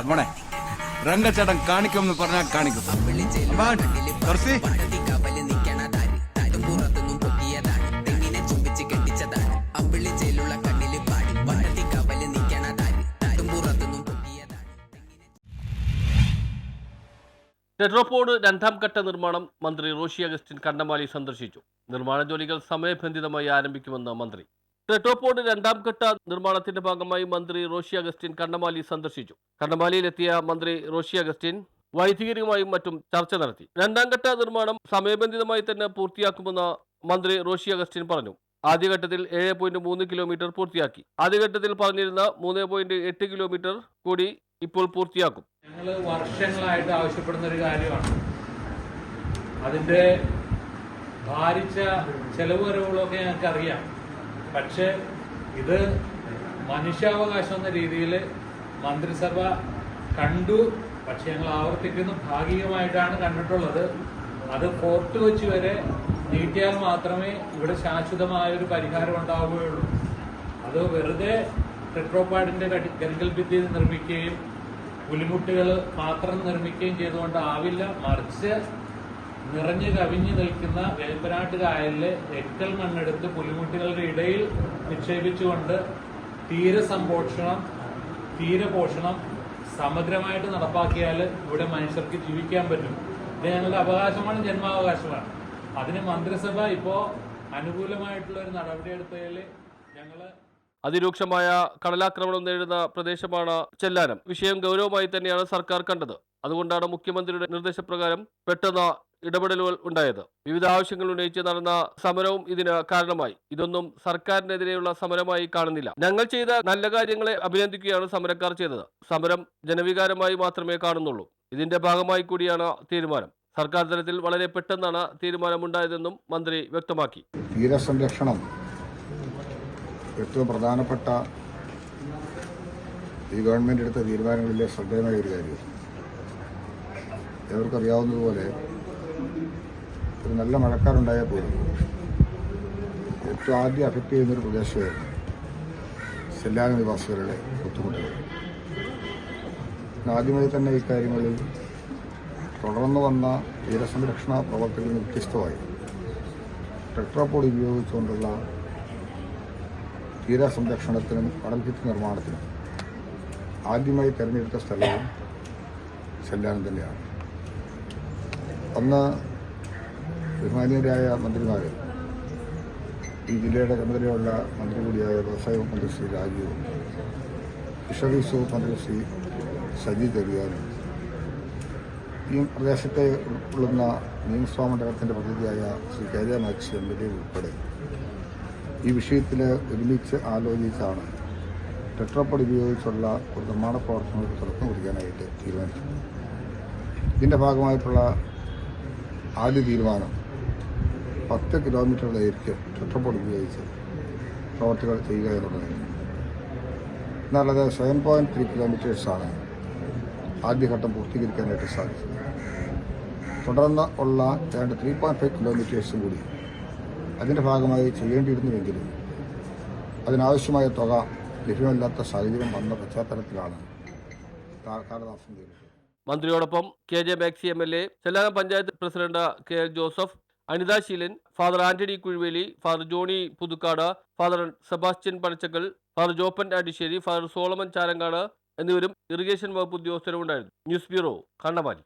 മോനെ. രംഗച്ചേട്ടൻ കാണിക്കുമെന്ന് പറഞ്ഞാൽ കാണിക്കും. ടെട്രോപോഡ് രണ്ടാം ഘട്ട നിർമ്മാണം മന്ത്രി റോഷി അഗസ്റ്റിൻ കണ്ണമാലി സന്ദർശിച്ചു. നിർമ്മാണ ജോലികൾ സമയബന്ധിതമായി ആരംഭിക്കുമെന്ന് മന്ത്രി ടെട്രോപോഡ് രണ്ടാം ഘട്ട നിർമ്മാണത്തിന്റെ ഭാഗമായി മന്ത്രി റോഷി അഗസ്റ്റിൻ കണ്ണമാലി സന്ദർശിച്ചു. കണ്ണമാലിയിലെത്തിയ മന്ത്രി റോഷി അഗസ്റ്റിൻ വൈദികരുമായും മറ്റും ചർച്ച നടത്തി. രണ്ടാം ഘട്ട നിർമ്മാണം സമയബന്ധിതമായി തന്നെ പൂർത്തിയാക്കുമെന്ന് മന്ത്രി റോഷി അഗസ്റ്റിൻ പറഞ്ഞു. ആദ്യഘട്ടത്തിൽ ഏഴ് പോയിന്റ് മൂന്ന് കിലോമീറ്റർ പൂർത്തിയാക്കി. ആദ്യഘട്ടത്തിൽ പറഞ്ഞിരുന്ന മൂന്ന് പോയിന്റ് എട്ട് കിലോമീറ്റർ കൂടി ഇപ്പോൾ പൂർത്തിയാക്കും. ഞങ്ങൾ വർഷങ്ങളായിട്ട് ആവശ്യപ്പെടുന്ന ഒരു കാര്യമാണ്. അതിന്റെ ഭാരിച്ച ചെലവ് വരവുകളൊക്കെ ഞങ്ങൾക്ക് അറിയാം പക്ഷേ ഇത് മനുഷ്യാവകാശം എന്ന രീതിയിൽ മന്ത്രിസഭ കണ്ടു പക്ഷെ ഞങ്ങൾ ആവർത്തിക്കുന്നു. ഭാഗികമായിട്ടാണ് കണ്ടിട്ടുള്ളത്. അത് ഫോർട്ട് വെച്ച് വരെ നീട്ടിയാൽ മാത്രമേ ഇവിടെ ശാശ്വതമായ ഒരു പരിഹാരം ഉണ്ടാവുകയുള്ളൂ. അത് വെറുതെ ടെട്രോപാഡിന്റെ കരിങ്കൽ ഭിത്തി നിർമ്മിക്കുകയും പുലിമുട്ടുകൾ മാത്രം നിർമ്മിക്കുകയും ചെയ്തുകൊണ്ട് ആവില്ല. മറിച്ച് നിറഞ്ഞു കവിഞ്ഞു നിൽക്കുന്ന വേമ്പനാട്ട് കായലിലെ എക്കൽ മണ്ണെടുത്ത് പുലിമുട്ടികളുടെ ഇടയിൽ നിക്ഷേപിച്ചുകൊണ്ട് തീരസംപോഷണം തീരപോഷണം സമഗ്രമായിട്ട് നടപ്പാക്കിയാൽ ഇവിടെ മനുഷ്യർക്ക് ജീവിക്കാൻ പറ്റും. ഇത് ഞങ്ങളുടെ അവകാശമാണ് ജന്മാവകാശമാണ്. അതിന് മന്ത്രിസഭ ഇപ്പോൾ അനുകൂലമായിട്ടുള്ള ഒരു നടപടിയെടുത്തതിൽ ഞങ്ങൾ അതിരൂക്ഷമായ കടലാക്രമണം നേരിടുന്ന പ്രദേശമാണ് ചെല്ലാനം. വിഷയം ഗൗരവമായി തന്നെയാണ് സർക്കാർ കണ്ടത്. അതുകൊണ്ടാണ് മുഖ്യമന്ത്രിയുടെ നിർദ്ദേശപ്രകാരം പെട്ടെന്ന് ഇടപെടലുകൾ ഉണ്ടായത്. വിവിധ ആവശ്യങ്ങൾ ഉന്നയിച്ച് നടന്ന സമരവും ഇതിന് കാരണമായി. ഇതൊന്നും സർക്കാരിനെതിരെയുള്ള സമരമായി കാണുന്നില്ല. ഞങ്ങൾ ചെയ്ത നല്ല കാര്യങ്ങളെ അഭിനന്ദിക്കുകയാണ് സമരക്കാർ ചെയ്തത്. സമരം ജനവികാരമായി മാത്രമേ കാണുന്നുള്ളൂ. ഇതിന്റെ ഭാഗമായി കൂടിയാണ് തീരുമാനം. സർക്കാർ തലത്തിൽ വളരെ പെട്ടെന്നാണ് തീരുമാനമുണ്ടായതെന്നും മന്ത്രി വ്യക്തമാക്കി. തീരസംരക്ഷണം ഏറ്റവും പ്രധാനപ്പെട്ട ഈ ഗവൺമെന്റ് എടുത്ത തീരുമാനങ്ങളിലെ ശ്രദ്ധേയമായ ഒരു കാര്യം. എവർക്കറിയാവുന്നതുപോലെ ഒരു നല്ല മഴക്കാറുണ്ടായാൽ പോലും ഏറ്റവും ആദ്യം അഫക്റ്റ് ചെയ്യുന്നൊരു പ്രദേശമായിരുന്നു സെല്ലാന നിവാസികളുടെ ബുദ്ധിമുട്ടുകൾ. ആദ്യമായി തന്നെ ഇക്കാര്യങ്ങളിൽ തുടർന്ന് വന്ന തീരസംരക്ഷണ പ്രവർത്തനങ്ങളിൽ വ്യത്യസ്തമായി ടെട്രോപോഡ് ഉപയോഗിച്ചുകൊണ്ടുള്ള തീരസംരക്ഷണത്തിനും കടൽഭിത്തി നിർമ്മാണത്തിനും ആദ്യമായി തിരഞ്ഞെടുത്ത സ്ഥലവും ചെല്ലാനം തന്നെയാണ്. അന്ന് ബഹുമാനീയരായ മന്ത്രിമാർ ഈ ജില്ലയുടെ ചുമതലയുള്ള മന്ത്രി കൂടിയായ വ്യവസായ മന്ത്രി ശ്രീ രാജീവും ഫിഷറീസ് വകുപ്പ് മന്ത്രി ശ്രീ സജി ചെറിയാനും ഈ പ്രദേശത്തെ ഉൾക്കൊള്ളുന്ന നിയമസഭാ മണ്ഡലത്തിന്റെ പ്രതിനിധിയായ Shri K J Maxi M L A ഉൾപ്പെടെ ഈ വിഷയത്തിൽ ഒരുമിച്ച് ആലോചിച്ചാണ് ടെട്രോപ്പോഡ് ഉപയോഗിച്ചുള്ള ഒരു നിർമ്മാണ പ്രവർത്തനങ്ങൾക്ക് തുടക്കം കുറിക്കാനായിട്ട് തീരുമാനിച്ചത്. ഇതിന്റെ ഭാഗമായിട്ടുള്ള ആദ്യ തീരുമാനം പത്ത് ദൈർഘ്യം ടെട്രോപ്പോഡ് ഉപയോഗിച്ച് പ്രവർത്തികൾ ചെയ്യുക എന്നുള്ളത് അത് സെവൻ പോയിന്റ് ത്രീ കിലോമീറ്റേഴ്സാണ് ആദ്യഘട്ടം പൂർത്തീകരിക്കാനായിട്ട് സാധിച്ചത്. തുടർന്ന് ഉള്ള ഏതാണ്ട് ത്രീ പോയിന്റ് ഫൈവ് കിലോമീറ്റേഴ്സും കൂടി അതിന്റെ ഭാഗമായി ചെയ്യേണ്ടിയിരുന്നുവെങ്കിലും അതിനാവശ്യമായ തുക ലഭ്യമല്ലാത്ത സാഹചര്യം വന്ന പശ്ചാത്തലത്തിലാണ് കാലതാമസം മന്ത്രിയോടൊപ്പം K J Maxi M L A Chellanam panchayat president K L Joseph Anitha Sheelan father Antony Kuzhuveli father Johnny Puthukkad father Sebastian Panachakkal father Joppan Andisseri father Solomon Charankad എന്നിവരും ഇറിഗേഷൻ വകുപ്പ് ഉദ്യോഗസ്ഥരും ഉണ്ടായിരുന്നു ന്യൂസ് ബ്യൂറോ കണ്ണമാലി